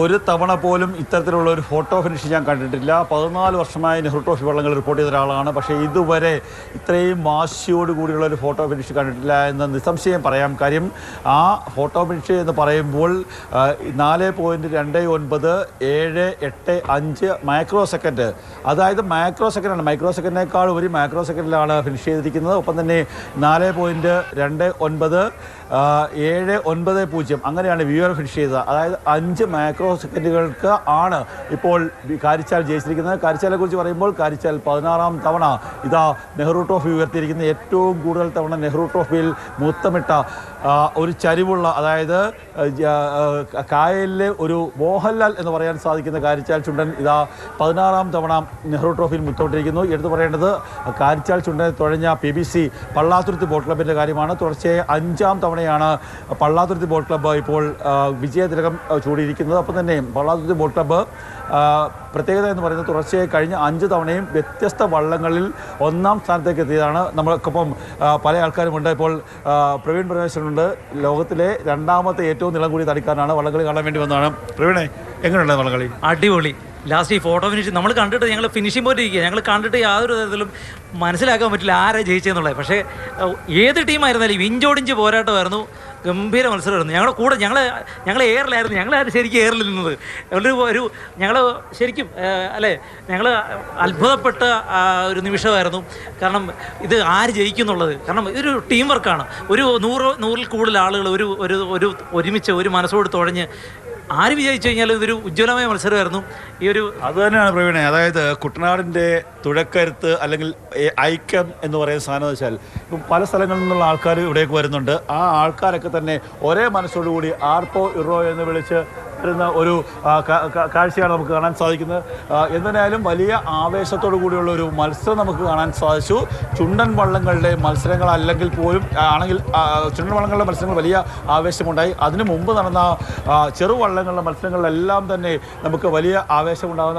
ഒരു തവണ പോലും ഇത്തരത്തിലുള്ള ഒരു ഫോട്ടോ ഫിനിഷ് ഞാൻ കണ്ടിട്ടില്ല. പതിനാല് വർഷമായി നെഹ്റു ട്രോഫി വള്ളങ്ങൾ റിപ്പോർട്ട് ചെയ്ത ഒരാളാണ്. പക്ഷേ ഇതുവരെ ഇത്രയും വാശിയോട് കൂടിയുള്ള ഒരു ഫോട്ടോ ഫിനിഷ് കണ്ടിട്ടില്ല എന്ന് നിസ്സംശയം പറയാം. കാര്യം ആ ഫോട്ടോ ഫിനിഷ് എന്ന് പറയുമ്പോൾ നാല് പോയിന്റ് രണ്ട് ഒൻപത് ഏഴ് എട്ട് അഞ്ച് മൈക്രോ സെക്കൻഡ് അതായത് മൈക്രോ സെക്കൻഡാണ് മൈക്രോ സെക്കൻഡിനേക്കാൾ ഒരു മൈക്രോ സെക്കൻഡിലാണ് ഫിനിഷ് ചെയ്തിരിക്കുന്നത്. ഒപ്പം തന്നെ നാല് പോയിന്റ് രണ്ട് ഒൻപത് ഏഴ് ഒൻപത് പൂജ്യം. അങ്ങനെയാണ് വ്യൂവർ ഫിനിഷ് ചെയ്തത്. അതായത് അഞ്ച് മൈക്രോ സെക്കൻഡുകൾക്ക് ആണ് ഇപ്പോൾ കാരിച്ചാൽ ജയിച്ചിരിക്കുന്നത്. കാരിച്ചാലെ കുറിച്ച് പറയുമ്പോൾ കാരിച്ചാൽ പതിനാറാം തവണ ഇതാ നെഹ്റു ട്രോഫി ഉയർത്തിയിരിക്കുന്ന ഏറ്റവും കൂടുതൽ തവണ നെഹ്റു ട്രോഫിയിൽ മുത്തമിട്ട ഒരു ചരിവുള്ള അതായത് കായലിലെ ഒരു മോഹൻലാൽ എന്ന് പറയാൻ സാധിക്കുന്ന കാരിച്ചാൽ ചുണ്ടൻ ഇതാ പതിനാറാം തവണ നെഹ്റു ട്രോഫിയിൽ മുത്തമിട്ടിരിക്കുന്നു എടുത്തു പറയേണ്ടത് Karichal Chundan തുഴഞ്ഞ P B C Pallathuruthy boat ക്ലബിന്റെ കാര്യമാണ്. തുടർച്ചയായി അഞ്ചാം തവണയാണ് പള്ളാത്തുരുത്തി ബോട്ട് ക്ലബ്ബ് ഇപ്പോൾ വിജയതിലകം ചൂടിയിരിക്കുന്നത്. ചൂടിയിരിക്കുന്നത് അപ്പം തന്നെ പള്ളാത്തുരുത്തി ബോട്ട് ക്ലബ്ബ് പ്രത്യേകത എന്ന് പറയുന്നത് തുടർച്ചയായി കഴിഞ്ഞ അഞ്ച് തവണയും വ്യത്യസ്ത വള്ളങ്ങളിൽ ഒന്നാം സ്ഥാനത്തേക്ക് എത്തിയതാണ് നമ്മൾക്കൊപ്പം പല ആൾക്കാരുമുണ്ട് ഇപ്പോൾ പ്രവീൺ പരമേശ്വരനുണ്ട്. ലോകത്തിലെ രണ്ടാമത്തെ ഏറ്റവും നിലം കൂടി തടിക്കാനാണ് വള്ളംകളി കാണാൻ വേണ്ടി വന്നതാണ്. പ്രവീണേ എങ്ങനെയുണ്ട് വള്ളംകളി? അടിപൊളി. ലാസ്റ്റ് ഈ ഫോട്ടോ ഫിനിഷ് നമ്മൾ കണ്ടിട്ട് ഞങ്ങൾ ഫിനിഷിംഗ് പോയിട്ട് ഇരിക്കുക ഞങ്ങൾ കണ്ടിട്ട് യാതൊരു തരത്തിലും മനസ്സിലാക്കാൻ പറ്റില്ല ആരാ ജയിച്ചെന്നുള്ളത്. പക്ഷേ ഏത് ടീമായിരുന്നാലും ഇഞ്ചോടിഞ്ച് പോരാട്ടമായിരുന്നു. ഗംഭീര മത്സരമായിരുന്നു. ഞങ്ങളുടെ കൂടെ ഞങ്ങൾ ഞങ്ങൾ എയറിലായിരുന്നു. ഞങ്ങളായിരുന്നു ശരിക്കും എയറിൽ നിന്നത്. ഒരു ഒരു ഞങ്ങൾ ശരിക്കും അല്ലേ ഞങ്ങൾ അത്ഭുതപ്പെട്ട ഒരു നിമിഷമായിരുന്നു. കാരണം ഇത് ആര് ജയിക്കുന്നുള്ളത്? കാരണം ഇതൊരു ടീം വർക്കാണ് ഒരു നൂറ് നൂറിൽ കൂടുതൽ ആളുകൾ ഒരു ഒരു ഒരു ഒരുമിച്ച് ഒരു മനസ്സോട് തുഴഞ്ഞ് ആര് വിജയിച്ചു കഴിഞ്ഞാൽ ഇതൊരു ഉജ്ജ്വലമായ മത്സരമായിരുന്നു. ഈ ഒരു അത് തന്നെയാണ് പ്രവീണെ. അതായത് കുട്ടനാടിന്റെ തുഴക്കരുത്ത് അല്ലെങ്കിൽ ഐക്യം എന്ന് പറയുന്ന സാധനം വെച്ചാൽ ഇപ്പം പല സ്ഥലങ്ങളിൽ നിന്നുള്ള ആൾക്കാർ ഇവിടേക്ക് വരുന്നുണ്ട്. ആ ആൾക്കാരൊക്കെ തന്നെ ഒരേ മനസ്സോടുകൂടി ആർപ്പോ ഇറോ എന്ന് വിളിച്ച് വരുന്ന ഒരു കാഴ്ചയാണ് നമുക്ക് കാണാൻ സാധിക്കുന്നത്. എന്തായാലും വലിയ ആവേശത്തോടു കൂടിയുള്ള ഒരു മത്സരം നമുക്ക് കാണാൻ സാധിച്ചു. ചുണ്ടൻ വള്ളങ്ങളുടെ മത്സരങ്ങൾ അല്ലെങ്കിൽ പോലും ആണെങ്കിൽ ചുണ്ടൻ വള്ളങ്ങളുടെ മത്സരങ്ങൾ വലിയ ആവേശമുണ്ടായി. അതിനു മുമ്പ് നടന്ന ചെറുവള്ളങ്ങളുടെ മത്സരങ്ങളിലെല്ലാം തന്നെ നമുക്ക് വലിയ ആവേശമുണ്ടാകുന്ന